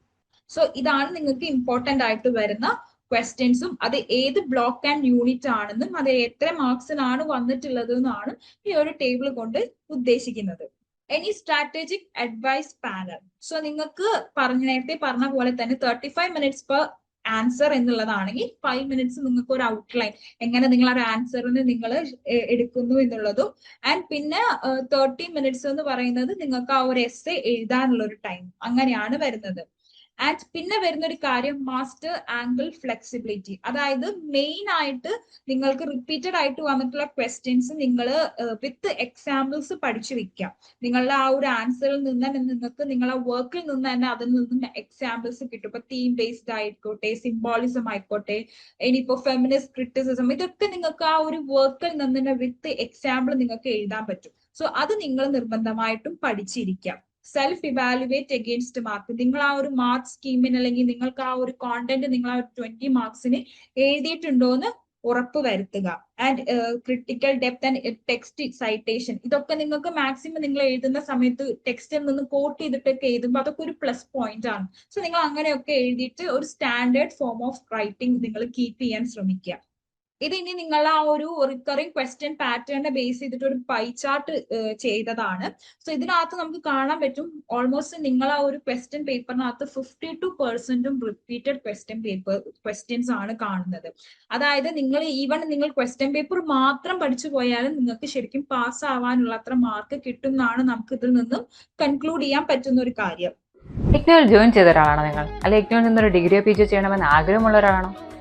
so ഇതാണ് നിങ്ങൾക്ക് important ആയിട്ട് വരുന്ന ക്വസ്റ്റ്യൻസും അത് ഏത് block and unit ആണെന്നും അത് എത്ര മാർക്സിനാണ് വന്നിട്ടുള്ളത് എന്നാണ് ഈ ഒരു ടേബിൾ കൊണ്ട് ഉദ്ദേശിക്കുന്നത്. Any strategic advice panel so നിങ്ങൾക്ക് പറഞ്ഞ നേരത്തെ പറഞ്ഞ പോലെ തന്നെ thirty five minutes per answer എന്നുള്ളതാണെങ്കിൽ five minutes നിങ്ങൾക്ക് ഒരു ഔട്ട്ലൈൻ എങ്ങനെ നിങ്ങൾ ആ ആൻസറിന് നിങ്ങൾ എടുക്കുന്നു എന്നുള്ളതും ആൻഡ് പിന്നെ തേർട്ടി മിനിറ്റ്സ് എന്ന് പറയുന്നത് നിങ്ങൾക്ക് ആ ഒരു എസ് എഴുതാനുള്ള ഒരു ടൈം അങ്ങനെയാണ് വരുന്നത്. ആൻഡ് പിന്നെ വരുന്ന ഒരു കാര്യം മാസ്റ്റർ ആംഗിൾ ഫ്ലെക്സിബിലിറ്റി അതായത് മെയിൻ ആയിട്ട് നിങ്ങൾക്ക് റിപ്പീറ്റഡ് ആയിട്ട് വന്നിട്ടുള്ള ക്വസ്റ്റ്യൻസ് നിങ്ങൾ വിത്ത് എക്സാമ്പിൾസ് പഠിച്ചു വെക്കാം. നിങ്ങളുടെ ആ ഒരു ആൻസറിൽ നിന്ന് തന്നെ നിങ്ങൾക്ക് നിങ്ങളെ വർക്കിൽ നിന്ന് തന്നെ അതിൽ നിന്നും എക്സാമ്പിൾസ് കിട്ടും. ഇപ്പൊ തീം ബേസ്ഡ് ആയിക്കോട്ടെ സിംബോളിസം ആയിക്കോട്ടെ ഇനിയിപ്പോ ഫെമിനിസ്റ്റ് ക്രിറ്റിസിസം ഇതൊക്കെ നിങ്ങൾക്ക് ആ ഒരു വർക്കിൽ നിന്ന് തന്നെ വിത്ത് എക്സാമ്പിൾ നിങ്ങൾക്ക് എഴുതാൻ പറ്റും. സോ അത് നിങ്ങൾ നിർബന്ധമായിട്ടും പഠിച്ചിരിക്കാം. സെൽഫ് ഇവാലുവേറ്റ് അഗേൻസ്റ്റ് മാർക്ക് നിങ്ങൾ ആ ഒരു മാർക്ക് സ്കീമിന് അല്ലെങ്കിൽ നിങ്ങൾക്ക് ആ ഒരു കോണ്ടന്റ് നിങ്ങൾ ആ ഒരു ട്വന്റി മാർക്സിന് എഴുതിയിട്ടുണ്ടോ എന്ന് ഉറപ്പ് വരുത്തുക. And critical depth and text citation ഇതൊക്കെ നിങ്ങൾക്ക് മാക്സിമം നിങ്ങൾ എഴുതുന്ന സമയത്ത് ടെക്സ്റ്റിൽ നിന്ന് കോട്ട് ചെയ്തിട്ടൊക്കെ എഴുതുമ്പോൾ അതൊക്കെ ഒരു പ്ലസ് പോയിന്റ് ആണ്. സോ നിങ്ങൾ അങ്ങനെയൊക്കെ എഴുതിയിട്ട് ഒരു സ്റ്റാൻഡേർഡ് ഫോം ഓഫ് റൈറ്റിംഗ് നിങ്ങൾ കീപ്പ് ചെയ്യാൻ ശ്രമിക്കുക. ഇത് ഇനി നിങ്ങൾ ആ ഒരു റിക്കറിംഗ് ക്വസ്റ്റ്യൻ പാറ്റേണിനെ ബേസ് ചെയ്തിട്ട് ഒരു പൈ ചാർട്ട് ചെയ്തതാണ്. സോ ഇതിനകത്ത് നമുക്ക് കാണാൻ പറ്റും ഓൾമോസ്റ്റ് നിങ്ങൾ ആ ഒരു ക്വസ്റ്റ്യൻ പേപ്പറിനകത്ത് ഫിഫ്റ്റി ടു പെർസെന്റും റിപ്പീറ്റഡ് ക്വസ്റ്റ്യൻ പേപ്പർ ക്വസ്റ്റ്യൻസ് ആണ് കാണുന്നത്. അതായത് നിങ്ങൾ ഈവൺ നിങ്ങൾ ക്വസ്റ്റ്യൻ പേപ്പർ മാത്രം പഠിച്ചു പോയാലും നിങ്ങൾക്ക് ശരിക്കും പാസ് ആവാനുള്ള അത്ര മാർക്ക് കിട്ടും എന്നാണ് നമുക്ക് ഇതിൽ നിന്നും കൺക്ലൂഡ് ചെയ്യാൻ പറ്റുന്ന ഒരു കാര്യം. ജോയിൻ ചെയ്ത ഒരാളാണോ നിങ്ങൾ? അല്ലെങ്കിൽ ഇഗ്നോയിൽ നിന്നൊരു ഡിഗ്രിയോ പി ജി ചെയ്യണമെന്ന് ആഗ്രഹമുള്ള ഒരാളാണോ?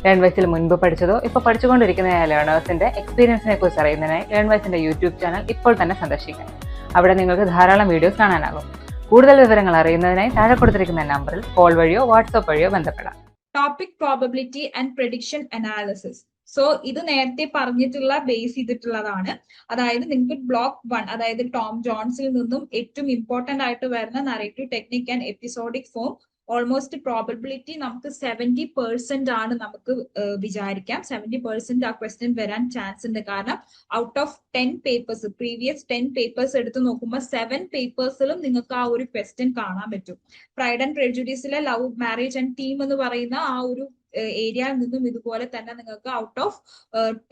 കാണാം ലേൺവൈസിൽ മുൻപ് പഠിച്ചതോ ഇപ്പോൾ പഠിച്ചുകൊണ്ടിരിക്കുന്ന ലേണേഴ്സിന്റെ എക്സ്പീരിയൻസിനെ കുറിച്ച് അറിയുന്നതിനായി ലേൺവൈസിന്റെ യൂട്യൂബ് ചാനൽ ഇപ്പോൾ തന്നെ സന്ദർശിക്കാം അവിടെ നിങ്ങൾക്ക് ധാരാളം വീഡിയോസ് കാണാനാകും. കൂടുതൽ വിവരങ്ങൾ അറിയുന്നതിനായി താഴെ കൊടുത്തിരിക്കുന്ന നമ്പറിൽ കോൾ വഴിയോ വാട്സ്ആപ്പ് വഴിയോ ബന്ധപ്പെടാം. Topic probability and prediction analysis so ഇത് നേരത്തെ പറഞ്ഞിട്ടുള്ള ബേസ് ചെയ്തിട്ടുള്ളതാണ്. അതായത് നിങ്ങൾക്ക് ബ്ലോക്ക് വൺ അതായത് ടോം ജോൺസിൽ നിന്നും ഏറ്റവും ഇമ്പോർട്ടന്റ് ആയിട്ട് വരുന്ന narrative technique and episodic form almost probability നമുക്ക് സെവന്റി പെർസെന്റ് ആണ് നമുക്ക് വിചാരിക്കാം. സെവന്റി പെർസെന്റ് ആ ക്വസ്റ്റ്യൻ വരാൻ ചാൻസ് ഉണ്ട്. കാരണം out of ten papers previous ten papers എടുത്ത് നോക്കുമ്പോൾ സെവൻ പേപ്പേഴ്സിലും നിങ്ങൾക്ക് ആ ഒരു ക്വസ്റ്റ്യൻ കാണാൻ പറ്റും. പ്രൈഡ് ആൻഡ് പ്രെജുഡീസിലെ ലവ് മാരേജ് ആൻഡ് ടീം എന്ന് പറയുന്ന ആ ഒരു ഏരിയയിൽ നിന്നും ഇതുപോലെ തന്നെ നിങ്ങൾക്ക് ഔട്ട് ഓഫ്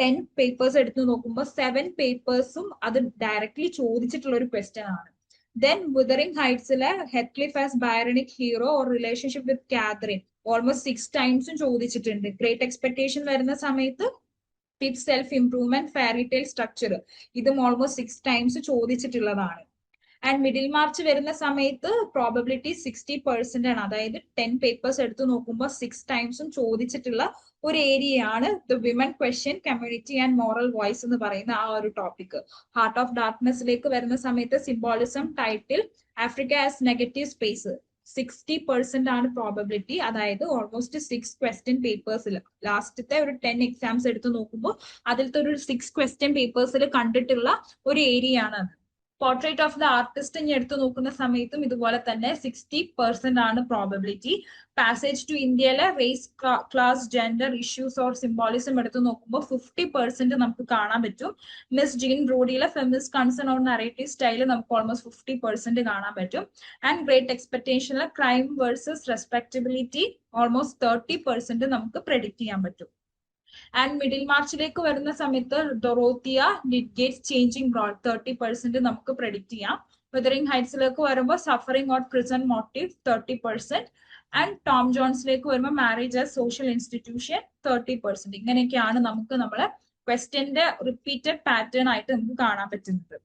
ടെൻ പേപ്പേഴ്സ് എടുത്ത് നോക്കുമ്പോൾ സെവൻ പേപ്പേഴ്സും അത് ഡയറക്ട്ലി ചോദിച്ചിട്ടുള്ള ഒരു ക്വസ്റ്റ്യൻ ആണ്. Then Wuthering ഹൈറ്റ്സിലെ Heathcliff as Byronic hero or relationship with Catherine almost six ടൈംസും ചോദിച്ചിട്ടുണ്ട്. ഗ്രേറ്റ് എക്സ്പെക്ടേഷൻ വരുന്ന സമയത്ത് Pip self improvement fairy tale structure ഇതും ഓൾമോസ്റ്റ് സിക്സ് ടൈംസ് ചോദിച്ചിട്ടുള്ളതാണ്. ആൻഡ് മിഡിൽ മാർച്ച് വരുന്ന സമയത്ത് പ്രോബബിലിറ്റി സിക്സ്റ്റി പെർസെന്റ് ആണ്. അതായത് ടെൻ പേപ്പേഴ്സ് എടുത്തു നോക്കുമ്പോൾ സിക്സ് ടൈംസും ചോദിച്ചിട്ടുള്ള ഒരു ഏരിയയാണ് the women question community and moral voice എന്ന് പറയുന്ന ആ ഒരു ടോപ്പിക് ഹാർട്ട് ഓഫ് ഡാർക്ക്നെസ്സിലേക്ക് വരുന്ന സമയത്ത് symbolism title Africa as negative space sixty percent ആണ് പ്രോബബിലിറ്റി അതായത് ഓൾമോസ്റ്റ് സിക്സ് ക്വസ്റ്റ്യൻ പേപ്പേഴ്സിൽ ലാസ്റ്റത്തെ ഒരു ടെൻ എക്സാംസ് എടുത്ത് നോക്കുമ്പോൾ അതിലത്തെ ഒരു സിക്സ് ക്വസ്റ്റ്യൻ പേപ്പേഴ്സിൽ കണ്ടിട്ടുള്ള ഒരു ഏരിയ ആണ് അത്. പോർട്രേറ്റ് ഓഫ് ദ ആർട്ടിസ്റ്റ് ഇനി എടുത്തു നോക്കുന്ന സമയത്തും ഇതുപോലെ തന്നെ സിക്സ്റ്റി പെർസെന്റ് ആണ് പ്രോബബിലിറ്റി പാസേജ് ടു ഇന്ത്യയിലെ race class gender issues or symbolism എടുത്തു നോക്കുമ്പോൾ ഫിഫ്റ്റി പെർസെന്റ് നമുക്ക് കാണാൻ പറ്റും. Miss Jean ബ്രോഡിയിലെ feminism concern or narrative style നമുക്ക് ഓൾമോസ്റ്റ് ഫിഫ്റ്റി പെർസെന്റ് കാണാൻ പറ്റും. And Great എക്സ്പെക്ടേഷനിലെ crime versus respectability almost thirty percent നമുക്ക് പ്രെഡിക്റ്റ് ചെയ്യാൻ പറ്റും. ആൻഡ് മിഡിൽ മാർച്ചിലേക്ക് വരുന്ന സമയത്ത് Dorothea Lydgate changing broad thirty percent നമുക്ക് പ്രെഡിക്റ്റ് ചെയ്യാം. വെതറിംഗ് ഹൈറ്റ്സിലേക്ക് വരുമ്പോൾ suffering or prison motive thirty percent and Tom ജോൺസിലേക്ക് വരുമ്പോൾ marriage as social institution thirty percent ഇങ്ങനെയൊക്കെയാണ് നമുക്ക് നമ്മളെ ക്വസ്റ്റ്യന്റെ റിപ്പീറ്റഡ് പാറ്റേൺ ആയിട്ട് നമുക്ക് കാണാൻ പറ്റുന്നത്.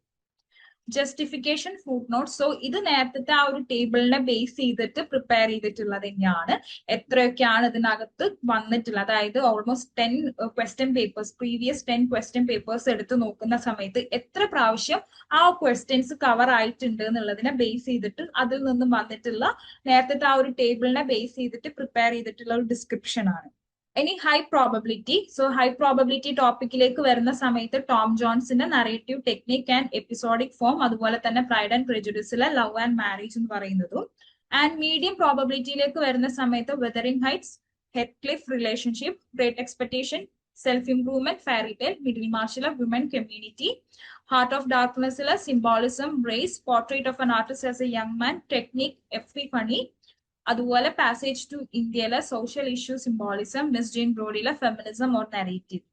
ജസ്റ്റിഫിക്കേഷൻ ഫുഡ് നോട്ട് സോ ഇത് നേരത്തെ ആ ഒരു ടേബിളിനെ ബേസ് ചെയ്തിട്ട് പ്രിപ്പയർ ചെയ്തിട്ടുള്ളത് തന്നെയാണ്. എത്രയൊക്കെയാണ് ഇതിനകത്ത് വന്നിട്ടുള്ളത്? അതായത് almost ten question papers previous ten question papers എടുത്ത് നോക്കുന്ന സമയത്ത് എത്ര പ്രാവശ്യം ആ ക്വസ്റ്റ്യൻസ് കവർ ആയിട്ടുണ്ട് എന്നുള്ളതിനെ ബേസ് ചെയ്തിട്ട് അതിൽ നിന്നും വന്നിട്ടുള്ള നേരത്തെ ആ ഒരു ടേബിളിനെ ബേസ് ചെയ്തിട്ട് പ്രിപ്പയർ ചെയ്തിട്ടുള്ള ഒരു ഡിസ്ക്രിപ്ഷൻ ആണ്. ഇനി high probability so high probability ടോപ്പിക്കിലേക്ക് വരുന്ന സമയത്ത് Tom ജോൺസിന്റെ narrative technique and episodic form അതുപോലെ തന്നെ പ്രൈഡ് ആൻഡ് പ്രെജുഡിസിലെ ലവ് ആൻഡ് മാരേജ് എന്ന് പറയുന്നതും. ആൻഡ് മീഡിയം പ്രോബബിലിറ്റിയിലേക്ക് വരുന്ന സമയത്ത് Wuthering Heights Heathcliff relationship Great Expectation self improvement fairy tale middle of women community Heart of ഡാർക്ക്നെസ്സിലെ symbolism race portrait of an artist as a young man technique F V funny അതുപോലെ passage to ഇന്ത്യയിലെ social issue symbolism Miss Jean ബ്രോഡിയിലെ feminism or narrative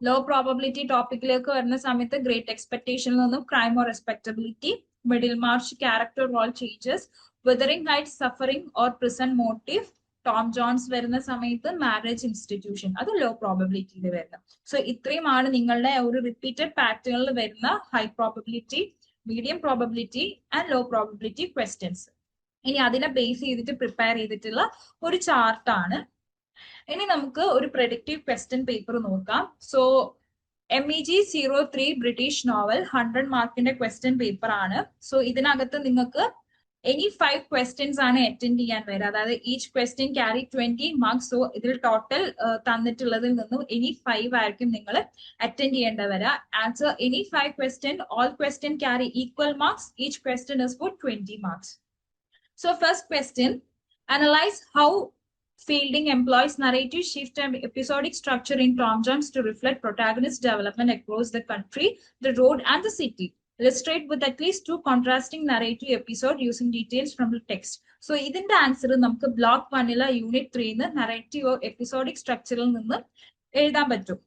low probability ടോപ്പിക്കിലേക്ക് വരുന്ന സമയത്ത് Great എക്സ്പെക്ടേഷനിൽ നിന്നും crime or respectability Middlemarch character role changes Wuthering Height suffering or prison motive Tom Jones വരുന്ന സമയത്ത് marriage institution അത് low പ്രോബബിലിറ്റിയിൽ വരുന്ന. സോ ഇത്രയുമാണ് നിങ്ങളുടെ ഒരു റിപ്പീറ്റഡ് പാറ്റേണിൽ വരുന്ന high probability medium probability and low probability questions ഇനി അതിനെ ബേസ് ചെയ്തിട്ട് പ്രിപ്പയർ ചെയ്തിട്ടുള്ള ഒരു ചാർട്ടാണ് ഇനി നമുക്ക് ഒരു പ്രൊഡക്റ്റീവ് ക്വസ്റ്റ്യൻ പേപ്പർ നോക്കാം. So M E G zero three British novel hundred മാർക്കിന്റെ ക്വസ്റ്റ്യൻ പേപ്പർ ആണ്. സോ ഇതിനകത്ത് നിങ്ങൾക്ക് എനി ഫൈവ് ക്വസ്റ്റ്യൻസ് ആണ് അറ്റൻഡ് ചെയ്യാൻ വരിക. അതായത് each question carry twenty marks so ഇതിൽ ടോട്ടൽ തന്നിട്ടുള്ളതിൽ നിന്നും എനി ഫൈവ് ആയിരിക്കും നിങ്ങൾ അറ്റൻഡ് ചെയ്യേണ്ട വരിക. Answer any five question all question carry equal marks each question is for twenty marks So first question, analyze how Fielding employs narrative shift and episodic structure in Tom Jones to reflect protagonist development across the country, the road and the city. Illustrate with at least two contrasting narrative episode using details from the text. So ഇതിന്റെ answer നമുക്ക് block വണ്ണിലെ unit ത്രീന്ന് narrative episodic സ്ട്രക്ചറിൽ നിന്ന് എഴുതാൻ പറ്റും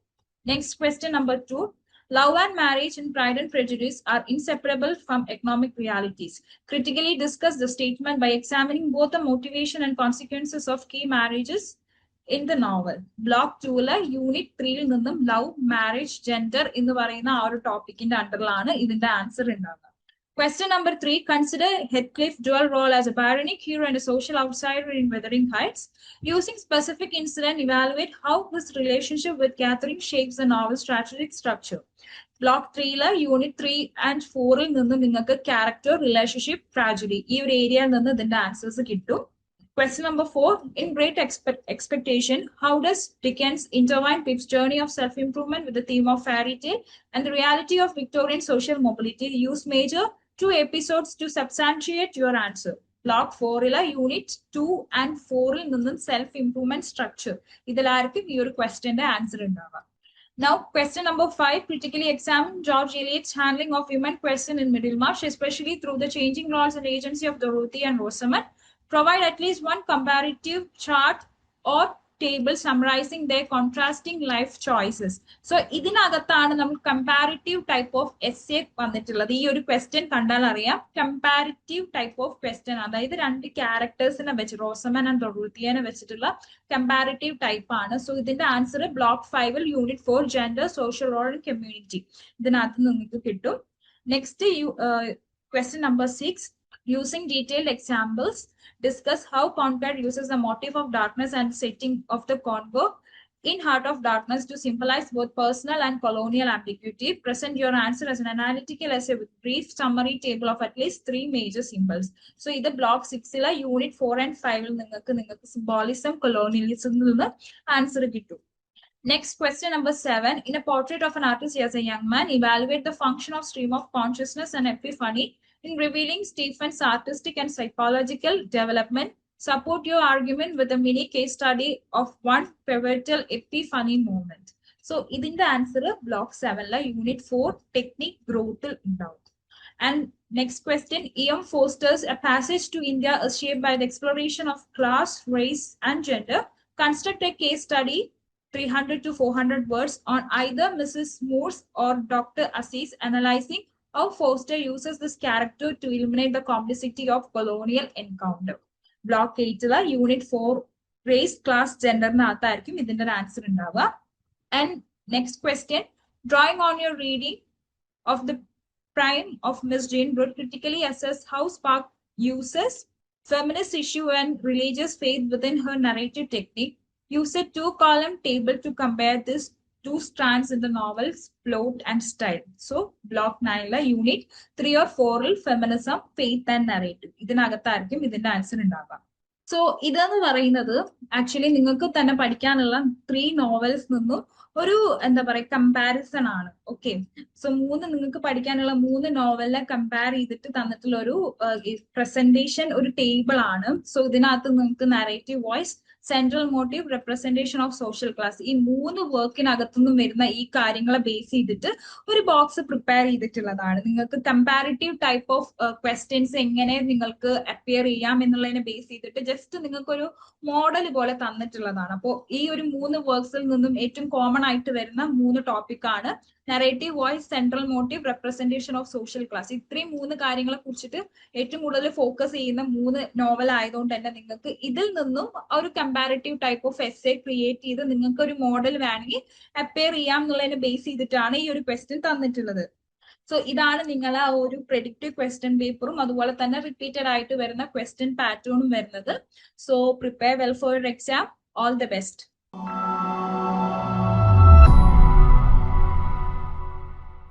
Next question number two. Love and marriage and Pride and Prejudice are inseparable from economic realities. Critically discuss the statement by examining both the motivation and consequences of key marriages in the novel. Block tool unit ത്രീയിൽ നിന്നും love marriage gender എന്ന് പറയുന്ന ആ ഒരു ടോപ്പിക്കിന്റെ അണ്ടറിലാണ് ഇതിന്റെ answer ഉണ്ടാകുന്നത് Question number three. Consider Heathcliff dual role as a baronic hero and a social outsider in Wuthering Heights. Using specific incident, evaluate how his relationship with Catherine shapes the novel's strategic structure. Block ത്രീയില് unit three and ഫോറിൽ നിന്ന് നിങ്ങൾക്ക് character relationship tragedy ഈ ഒരു ഏരിയയിൽ നിന്ന് ഇതിന്റെ answers കിട്ടും Question number four. In Great Expect- Expectation, how does Dickens intertwine Pip's journey of self-improvement with the theme of fairy tale and the reality of Victorian social mobility? Use major two episodes to substantiate your answer. Block ഫോറിലെ unit two and ഫോറിൽ നിന്നും self improvement structure ഇതിലായിരിക്കും ഈ ഒരു ക്വസ്റ്റ്യന്റെ answer ഉണ്ടാവുക Now, question number five, critically examine George Eliot's handling of women question in Middlemarch, especially through the changing roles and agency of Dorothy and Rosamond. Provide at least one comparative chart or table summarizing their contrasting life choices. So, ഇതിനകത്താണ് നമ്മൾ comparative type of essay വന്നിട്ടുള്ളത്. ഈ ഒരു question കണ്ടാൽ അറിയാം. Comparative type of question അതായത് രണ്ട് ക്യാരക്ടേഴ്സിനെ വെച്ച് റോസമൻ ആൻഡ് റൂത്തിയനെ വെച്ചിട്ടുള്ള കമ്പാരിറ്റീവ് ടൈപ്പ് ആണ്. സോ ഇതിന്റെ ആൻസർ ബ്ലോക്ക് ഫൈവിൽ unit four gender social role community ഇതിനകത്ത് നിങ്ങൾക്ക് കിട്ടും. Next question number six Using detailed examples discuss how Conrad uses the motif of darkness and setting of the Congo in Heart of Darkness to symbolize both personal and colonial ambiguity. Present your answer as an analytical essay with brief summary table of at least three major symbols. So ഇത് block സിക്സിലെ unit four and ഫൈവിൽ നിങ്ങൾക്ക് നിങ്ങൾക്ക് symbolism colonialism നിന്ന് answer കിട്ടും Next question number seven. In a portrait of an artist as a young man, evaluate the function of stream of consciousness and epiphany in revealing Stephen's artistic and psychological development. Support your argument with a mini case study of one pivotal epiphany moment. So, ഇതിന്റെ answer block സെവനിലെ unit four technique ഗ്രോത്തിൽ ഉണ്ടാവും and next question E M Forster's a passage to India is shaped by the exploration of class, race, and gender. Construct a case study 300 to 400 words on either Mrs. Moore's or Dr. Assis analyzing how Foster uses this character to eliminate the complicity of colonial encounter. Block എയ്റ്റില് unit four raise class ജെൻഡറിനകത്തായിരിക്കും ഇതിന്റെ ഒരു answer ഉണ്ടാവുക and next question drawing on your reading of the prime of Miss Jean Brodie critically assess how Spark uses feminist issue and religious faith within her narrative technique. Use a two column table to compare this two strands in the novel's plot and style. So, block 9 la unit 3 or 4 il feminism, faith and narrative. ഇതിനകത്തായിരിക്കും ഇതിന്റെ answer ഉണ്ടാവുക so ഇതെന്ന് പറയുന്നത് actually നിങ്ങൾക്ക് തന്നെ padikkanulla three novels നിന്നും ഒരു എന്താ പറയാ കമ്പാരിസൺ ആണ്. ഓക്കെ സോ മൂന്ന് നിങ്ങൾക്ക് പഠിക്കാനുള്ള മൂന്ന് നോവലിനെ കമ്പയർ ചെയ്തിട്ട് തന്നിട്ടുള്ള ഒരു പ്രസന്റേഷൻ ഒരു ടേബിൾ ആണ്. സോ ഇതിനകത്ത് നിങ്ങൾക്ക് narrative voice central motive representation of social class ഈ മൂന്ന് വർക്കിനകത്തുനിന്നും വരുന്ന ഈ കാര്യങ്ങളെ ബേസ് ചെയ്തിട്ട് ഒരു ബോക്സ് പ്രിപ്പയർ ചെയ്തിട്ടുള്ളതാണ്. നിങ്ങൾക്ക് കമ്പാരിറ്റീവ് ടൈപ്പ് ഓഫ് ക്വസ്റ്റ്യൻസ് എങ്ങനെ നിങ്ങൾക്ക് അപ്പിയർ ചെയ്യാം എന്നുള്ളതിനെ ബേസ് ചെയ്തിട്ട് ജസ്റ്റ് നിങ്ങൾക്ക് ഒരു മോഡൽ പോലെ തന്നിട്ടുള്ളതാണ്. അപ്പോൾ ഈ ഒരു മൂന്ന് വർക്ക്സിൽ നിന്നും ഏറ്റവും കോമൺ ആയിട്ട് വരുന്ന മൂന്ന് ടോപ്പിക് ആണ്. Narrative voice central motive representation of social class ഇത്രയും മൂന്ന് കാര്യങ്ങളെ കുറിച്ചിട്ട് ഏറ്റവും കൂടുതൽ ഫോക്കസ് ചെയ്യുന്ന മൂന്ന് നോവൽ ആയതുകൊണ്ട് തന്നെ നിങ്ങൾക്ക് ഇതിൽ നിന്നും ഒരു comparative type of essay create ചെയ്ത് നിങ്ങൾക്ക് ഒരു മോഡൽ വേണമെങ്കിൽ അപ്പയർ ചെയ്യാം എന്നുള്ളതിനെ ബേസ് ചെയ്തിട്ടാണ് ഈ ഒരു ക്വസ്റ്റ്യൻ തന്നിട്ടുള്ളത്. സോ ഇതാണ് നിങ്ങൾ ആ ഒരു പ്രെഡിക്റ്റീവ് ക്വസ്റ്റ്യൻ പേപ്പറും അതുപോലെ തന്നെ റിപ്പീറ്റഡ് ആയിട്ട് വരുന്ന ക്വസ്റ്റ്യൻ പാറ്റേണും വരുന്നത്. So prepare well for exam all the best